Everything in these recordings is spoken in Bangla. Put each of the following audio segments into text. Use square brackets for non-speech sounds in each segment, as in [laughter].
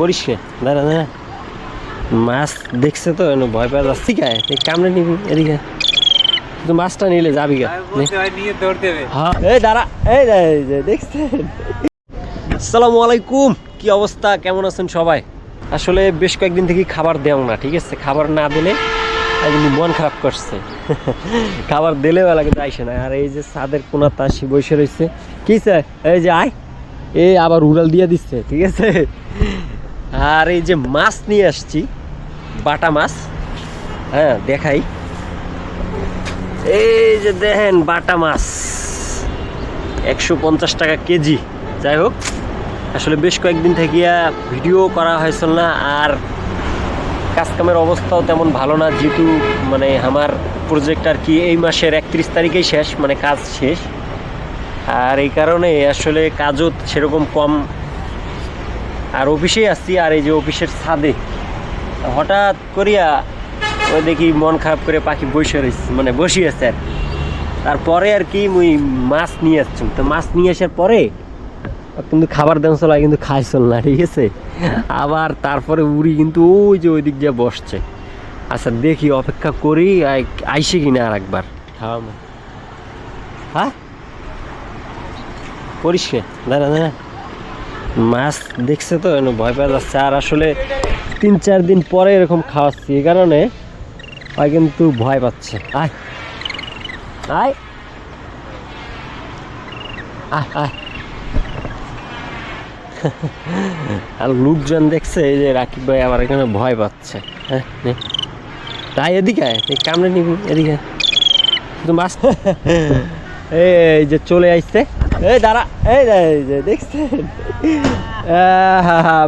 পরিষ্কার। দাঁড়া দাঁড়া। মাছ দেখছে তো এনে ভয় পাওয়া যাচ্ছে। ঠিক আছে কামড়ে নিবি এদিকে। তুই মাছটা নিলে যাবি গা। হ্যাঁ এই দাঁড়া এই দেখছেন? আসসালামু আলাইকুম। কি অবস্থা? কেমন আছেন সবাই? আসলে বেশ কয়েকদিন থেকে খাবার দেও না ঠিক আছে? খাবার না দিলে কিন্তু মন খারাপ করছে। খাবার দিলে বেলা কিন্তু আইসে না। আর এই যে সাদের কোনা তাসি বসে রয়েছে কি স্যার? এই যে আয়। এই আবার উড়াল দিয়ে দিচ্ছে ঠিক আছে? আর এই যে মাছ নিয়ে আসছি, বাটা মাছ হ্যাঁ দেখাই। এই যে দেখেন বাটা মাছ, একশো পঞ্চাশ টাকা কেজি। যাই হোক, আসলে বেশ কয়েকদিন থেকে ভিডিও করা হয়েছিল না, আর কাজকামের অবস্থাও তেমন ভালো না, যেহেতু মানে আমার প্রজেক্ট আর কি এই মাসের একত্রিশ তারিখেই শেষ মানে কাজ শেষ। আর এই কারণে আসলে কাজও সেরকম কম আর অফিসেই আসছি, আর এই যে অফিসের ছাদে। হঠাৎ করিয়া ওই দেখি মন খারাপ করে পাখি বসে রয়েছে মানে বসে আছে আর। তারপরে আর কি মুই মাছ নিয়ে আসছি। তো মাছ নিয়ে আসার পরে কিন্তু খাবার দেন চলা, কিন্তু খাইছিল না, ঠিক আছে? আবার তারপরে উড়ি কিন্তু ওই যে ওই দিক দিয়ে বসছে। আচ্ছা দেখি, অপেক্ষা করি, আই- আইসে কিনা আর একবার খাওয়া হ্যাঁ? পরিষ্কার। দাঁড়া দাঁড়া। মাছ দেখছে তো ভয় পাওয়া যাচ্ছে। আর আসলে তিন চার দিন পরে এরকম খাওয়াচ্ছি এই কারণে ওই কিন্তু ভয় পাচ্ছে। আয়। আয়। [laughs] আর লোকজন দেখছে, এই যে রাকিব ভাই আমার এখানে ভয় পাচ্ছে। হ্যাঁ তাই এদিকে কামড়ে নিবি, এদিকে। শুধু মাছ। [laughs] এই যে চলে আসছে এই দাঁড়া এই যে দেখছেন?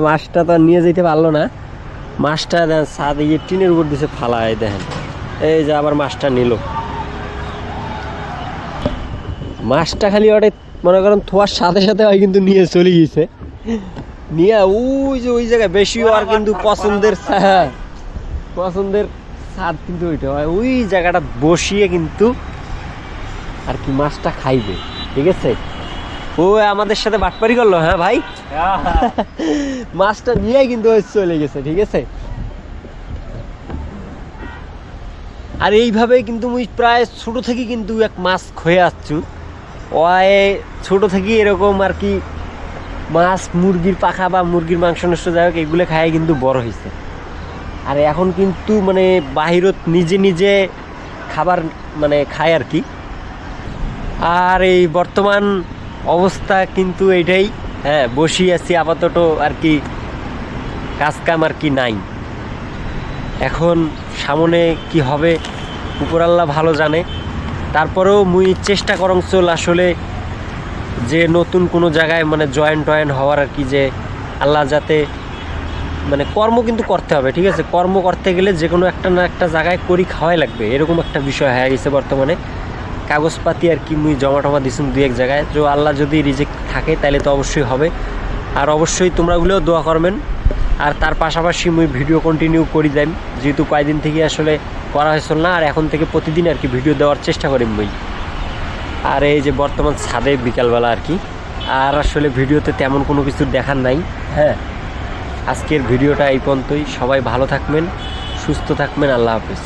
মাছটা তো নিয়ে যেতে পারল না। মাছটা দেন ইয়ে টিনের উপর দিছে ফালায় দেখেন। এই যে আবার মাছটা নিল। মাছটা খালি ওটা মনে করেন থোয়ার সাথে সাথে হয় কিন্তু নিয়ে চলে গেছে। নিয়ে ওই যে ওই জায়গায় বেশি আর কিন্তু পছন্দের পছন্দের স্বাদ কিন্তু ওইটা হয়। ওই জায়গাটা বসিয়ে কিন্তু আর কি মাছটা খাইবে। ঠিক আছে? ও আমাদের সাথে বাটপারি করল হ্যাঁ ভাই? [laughs] মাছটা নিয়ে কিন্তু চলে গেছে, ঠিক আছে? আর এইভাবে কিন্তু মুই প্রায় ছোট থেকে কিন্তু এক মাছ খয়ে আসছু। ওয়াই, ছোট থেকে এরকম আর কি মাছ, মুরগির পাখা বা মুরগির মাংস নষ্ট, যাই হোক, এগুলো খাই কিন্তু বড় হয়েছে আর এখন কিন্তু মানে বাহিরত নিজে নিজে খাবার মানে খায় আর কি। আর এই বর্তমান অবস্থা কিন্তু এটাই। হ্যাঁ বসি আছি আপাতত আর কি কাজ কাম আর কি নাই। এখন সামনে কি হবে উপরাল্লাহ ভালো জানে। তারপরেও মুই চেষ্টা করং চল আসলে যে নতুন কোনো জায়গায় মানে জয়েন টয়েন হওয়ার আর কি যে আল্লাহ যাতে মানে কর্ম কিন্তু করতে হবে, ঠিক আছে? কর্ম করতে গেলে যে কোনো একটা না একটা জায়গায় করি খাওয়াই লাগবে, এরকম একটা বিষয় হয়ে গেছে বর্তমানে। কাগজপাতি আর কি মুই জমা টমা দিছুন দুই এক জায়গায়। তো আল্লাহ যদি রিজেক্ট থাকে, তাহলে তো অবশ্যই হবে। আর অবশ্যই তোমরা ওগুলোও দোয়া করবেন। আর তার পাশাপাশি মুই ভিডিও কন্টিনিউ করি দেন যেহেতু কয়েকদিন থেকে আসলে করা হয়েছিল না, আর এখন থেকে প্রতিদিন আর কি ভিডিও দেওয়ার চেষ্টা করি মুই। আর এই যে বর্তমান ছাদে বিকালবেলা আর কি। আর আসলে ভিডিওতে তেমন কোনো কিছু দেখার নাই। হ্যাঁ। আজকের ভিডিওটা এই পর্যন্তই। সবাই ভালো থাকবেন, সুস্থ থাকবেন। আল্লাহ হাফেজ।